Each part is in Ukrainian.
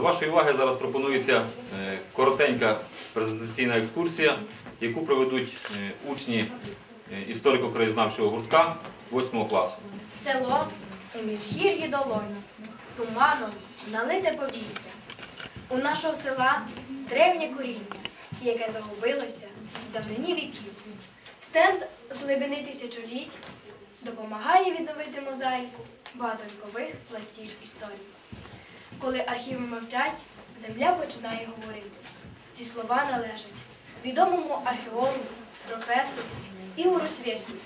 До вашої уваги зараз пропонується е, коротенька презентаційна екскурсія, яку проведуть е, учні е, історико-краєзнавчого гуртка 8 класу. Село у міжгір'ї долоні, туманом налите повітря. У нашого села древнє коріння, яке загубилося в давнині віків. Стенд з глибини тисячоліть допомагає відновити мозаїку багатовікових пластів історії. Коли архіви мовчать, земля починає говорити. Ці слова належать відомому археологу, професору Ігору Свєсніку.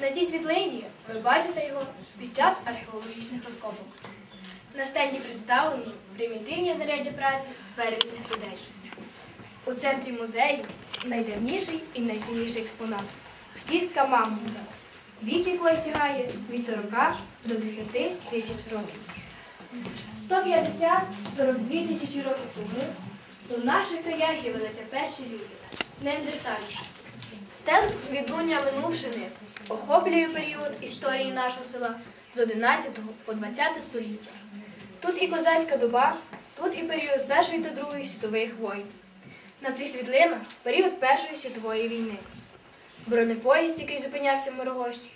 На цій світлині ви бачите його під час археологічних розкопок. На стенді представлені примітивні знаряддя праці первісних людей. У центрі музею найдавніший і найцінніший експонат кістка мамонта, вік якої сягає від 40 до 10 тисяч років. 150-42 тисячі років тому у наших краях з'явилися перші люди неандертальці. Стенд відлуння минувшини охоплює період історії нашого села з 11 по 20 століття. Тут і козацька доба, тут і період Першої та Другої світових воїн. На цих світлинах період Першої світової війни. Бронепоїзд, який зупинявся в Мирогощі,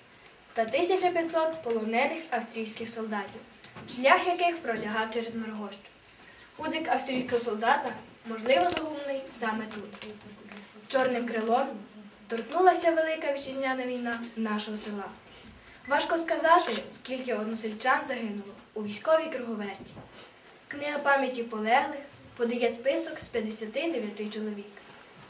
та 1500 полонених австрійських солдатів, шлях яких пролягав через Мирогощу. Гудзик австрійського солдата, можливо, загублений саме тут. Чорним крилом торкнулася велика вітчизняна війна нашого села. Важко сказати, скільки односельчан загинуло у військовій круговерті. Книга пам'яті полеглих подає список з 59 чоловік.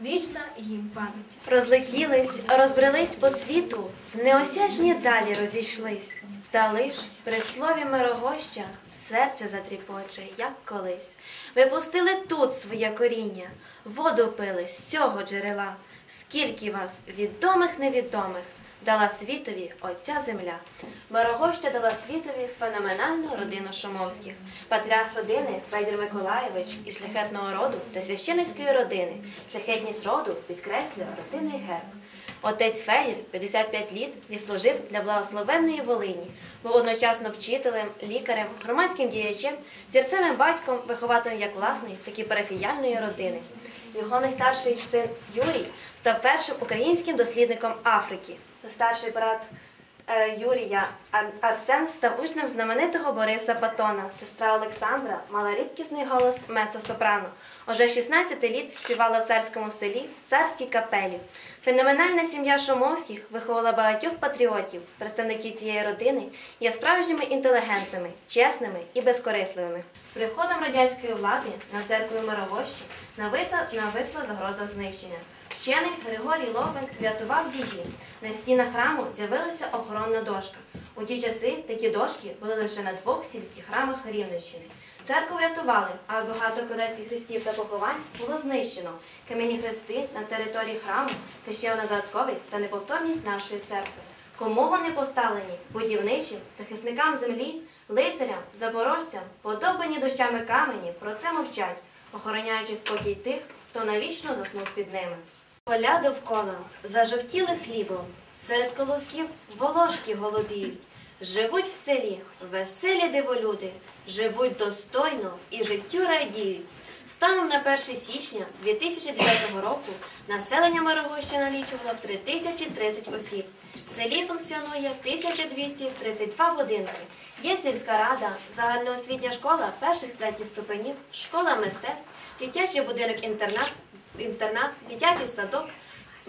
Вічна їм пам'ять. Розлетілись, розбрелись по світу, в неосяжні далі розійшлись. Та лиш при слові мирогоща серце затріпоче, як колись. Ви пустили тут своє коріння, воду пили з цього джерела. Скільки вас, відомих невідомих, дала світові оця земля. Мирогоща дала світові феноменальну родину Шумовських. Патріарх родини Федір Миколаєвич із шляхетного роду та священицької родини. Шляхетність роду підкреслює родинний герб. Отець Федір 55 літ відслужив для благословенної Волині, був одночасно вчителем, лікарем, громадським діячем, зірцевим батьком, вихователем як власної, так і парафіяльної родини. Його найстарший син Юрій став першим українським дослідником Африки. Старший брат Юрія Арсен став учнем знаменитого Бориса Батона. Сестра Олександра мала рідкісний голос мецо-сопрано. Уже 16 літ співала в царському селі в царській капелі. Феноменальна сім'я Шумовських виховала багатьох патріотів. Представники цієї родини є справжніми інтелігентними, чесними і безкорисливими. З приходом радянської влади на церкву Мировощі нависла, нависла загроза знищення. Вчений Григорій Лопен врятував її. На стінах храму з'явилася охоронна дошка. У ті часи такі дошки були лише на двох сільських храмах Рівненщини. Церкву врятували, а багато козацьких хрестів та поховань було знищено. Кам'яні хрести на території храму це ще одна загадковість та неповторність нашої церкви. Кому вони поставлені? Будівничим, захисникам землі, лицарям, запорожцям, подобані дощами камені, про це мовчать, охороняючи спокій тих, хто навічно заснув під ними. Поля довкола зажовтіли хлібом, серед колосків волошки голубіють. Живуть в селі, веселі диволюди, живуть достойно і життю радіють. Станом на 1 січня 2009 року населення Мирогоща налічувало 3030 осіб. В селі функціонує 1232 будинки. Є сільська рада, загальноосвітня школа перших третіх ступенів, школа мистецтв, дитячий будинок інтернат, дитячий садок,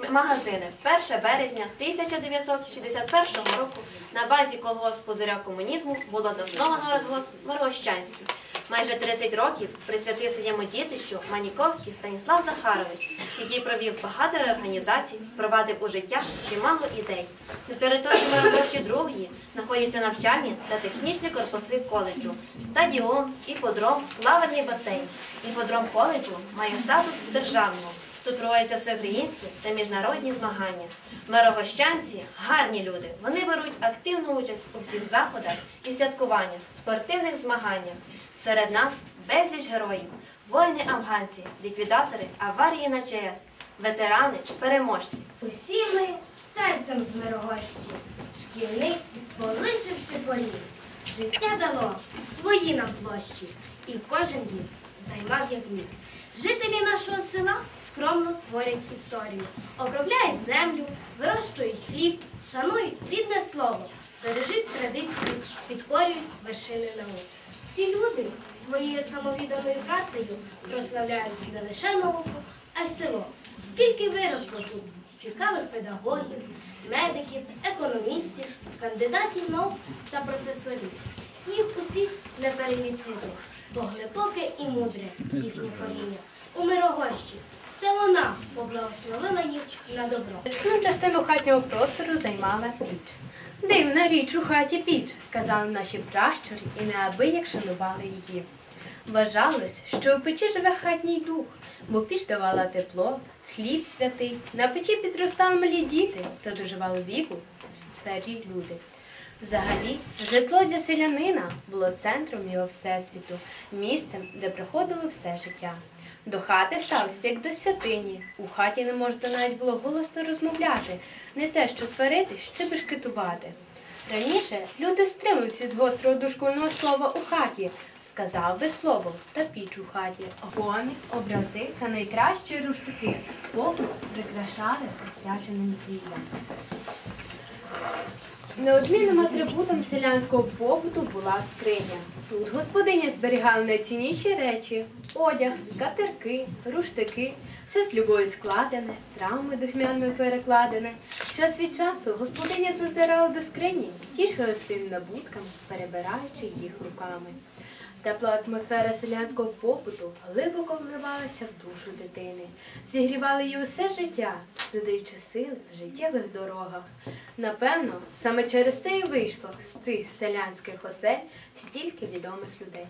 магазини. 1 березня 1961 року на базі колгоспу «Зоря комунізму було засновано радгосп Миргощанський. Майже 30 років присвятив своєму дітищу Маніковський Станіслав Захарович, який провів багато реорганізацій, провадив у життя чимало ідей. На території Мирогощі другої знаходяться навчальні та технічні корпуси коледжу, стадіон, іподром, плавальний басейн. Іподром коледжу має статус державного. Тут проводяться всеукраїнські та міжнародні змагання. Мирогощанці гарні люди. Вони беруть активну участь у всіх заходах і святкуваннях, спортивних змаганнях. Серед нас безліч героїв, воїни-афганці, ліквідатори аварії на ЧАЕС, ветерани, переможці. Усі ми серцем з мирогощі, шкільник, полишивши полі, життя дало свої нам площі, і кожен дім займав як міг. Жителі нашого села скромно творять історію, обробляють землю, вирощують хліб, шанують рідне слово, бережуть традиції, підкорюють вершини науки. Ці люди своєю самовідданою працею прославляють не лише науку, а й село. Скільки виросло тут цікавих педагогів, медиків, економістів, кандидатів наук та професорів. Їх усіх не перелічити, бо глибоке і мудре їхнє коріння. У Мирогощі це вона поблагословила їх на добро. Значну частину хатнього простору займала піч. Дивна річ у хаті піч, казали наші пращури і неабияк шанували її. Вважалось, що у печі живе хатній дух, бо піч давала тепло, хліб святий, на печі підростали малі діти та доживали віку старі люди. Взагалі, житло для селянина було центром його всесвіту, місцем, де проходило все життя. До хати стався, як до святині. У хаті не можна навіть було голосно розмовляти, не те, що сварити, ще бешкетувати. Раніше люди стримувалися від гострого дошкульного слова у хаті, сказав би слово та піч у хаті. Гони, образи та найкращі руштуки побут прикрашали освяченим зіллям. Неодмінним атрибутом селянського побуту була скриня. Тут господиня зберігала найцінніші речі: одяг, скатерки, руштики, все з любов'ю складене, травми духмянами перекладене. Час від часу господиня зазирала до скрині, тішила своїм набутками, перебираючи їх руками. Тепла атмосфера селянського побуту глибоко вливалася в душу дитини, зігрівала її усе життя, додаючи сили в життєвих дорогах. Напевно, саме через це і вийшло з цих селянських осель стільки відомих людей.